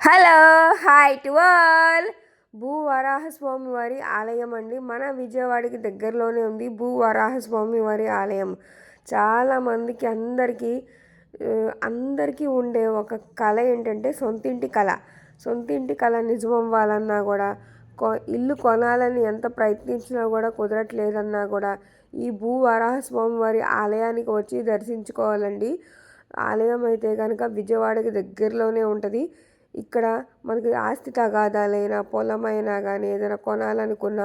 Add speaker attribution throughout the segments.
Speaker 1: Hello hi to all. భూ వరాహస్వామి వారి ఆలయం అండి. మన విజయవాడకి దగ్గరలోనే ఉంది భూ వరాహస్వామి వారి ఆలయం. చాలామందికి అందరికీ అందరికీ ఉండే ఒక కళ ఏంటంటే సొంతింటి కళ. సొంతింటి కళ నిజం అవ్వాలన్నా కూడా కొ ఇల్లు కొనాలని ఎంత ప్రయత్నించినా కూడా కుదరట్లేదన్నా కూడా ఈ భూ వరాహస్వామి వారి ఆలయానికి వచ్చి దర్శించుకోవాలండి. ఆలయం అయితే కనుక విజయవాడకి దగ్గరలోనే ఉంటుంది. ఇక్కడ మనకి ఆస్తి తగాదాలైనా పొలమైనా కానీ ఏదైనా కొనాలనుకున్న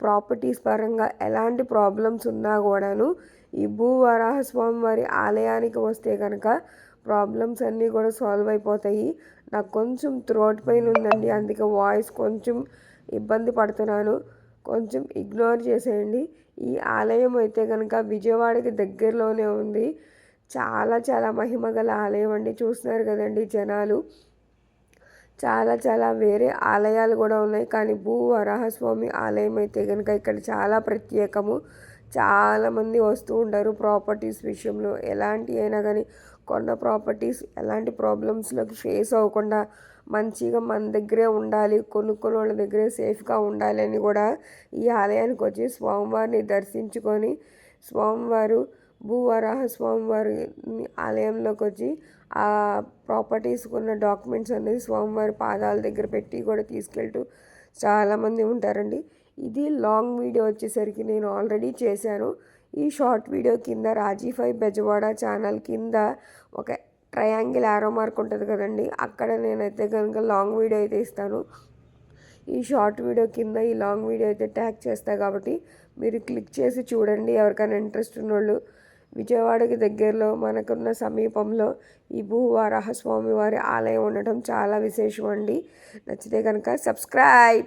Speaker 1: ప్రాపర్టీస్ పరంగా ఎలాంటి ప్రాబ్లమ్స్ ఉన్నా కూడాను ఈ భూ వరాహస్వామి వారి ఆలయానికి వస్తే కనుక ప్రాబ్లమ్స్ అన్నీ కూడా సాల్వ్ అయిపోతాయి. నాకు కొంచెం థ్రోట్ పెయిన్ ఉందండి అందుకే వాయిస్ కొంచెం ఇబ్బంది పడుతున్నాను. కొంచెం ఇగ్నోర్ చేసేయండి. ఈ ఆలయం అయితే కనుక విజయవాడకి దగ్గరలోనే ఉంది. చాలా చాలా మహిమగల ఆలయం అండి. చూస్తున్నారు కదండి జనాలు. చాలా చాలా వేరే ఆలయాలు కూడా ఉన్నాయి. కానీ భూ వరాహస్వామి ఆలయం అయితే కనుక ఇక్కడ చాలా ప్రత్యేకము. చాలామంది వస్తూ ఉంటారు ప్రాపర్టీస్ విషయంలో. ఎలాంటి అయినా కానీ కొన్న ప్రాపర్టీస్ ఎలాంటి ప్రాబ్లమ్స్లోకి ఫేస్ అవ్వకుండా మంచిగా మన దగ్గరే ఉండాలి కొనుక్కున్న వాళ్ళ దగ్గరే సేఫ్గా ఉండాలి అని కూడా ఈ ఆలయానికి వచ్చి స్వామివారిని దర్శించుకొని స్వామివారు భూవరాహ స్వామివారి ఆలయంలోకి వచ్చి ఆ ప్రాపర్టీస్ ఉన్న డాక్యుమెంట్స్ అనేది స్వామివారి పాదాల దగ్గర పెట్టి కూడా తీసుకెళ్తూ చాలామంది ఉంటారండి. ఇది లాంగ్ వీడియో వచ్చేసరికి నేను ఆల్రెడీ చేశాను. ఈ షార్ట్ వీడియో కింద రాజీఫై బెజవాడ ఛానల్ కింద ఒక ట్రయాంగిల్ ఆరో మార్క్ ఉంటుంది కదండి. అక్కడ నేనైతే కనుక లాంగ్ వీడియో అయితే ఇస్తాను. ఈ షార్ట్ వీడియో కింద ఈ లాంగ్ వీడియో అయితే ట్యాగ్ చేస్తాను కాబట్టి మీరు క్లిక్ చేసి చూడండి. ఎవరికైనా ఇంట్రెస్ట్ ఉన్నోళ్ళు విజయవాడకి దగ్గరలో మనకున్న సమీపంలో ఈ భూవారాహస్వామి వారి ఆలయం ఉండటం చాలా విశేషం అండి నచ్చితే కనుక సబ్స్క్రైబ్.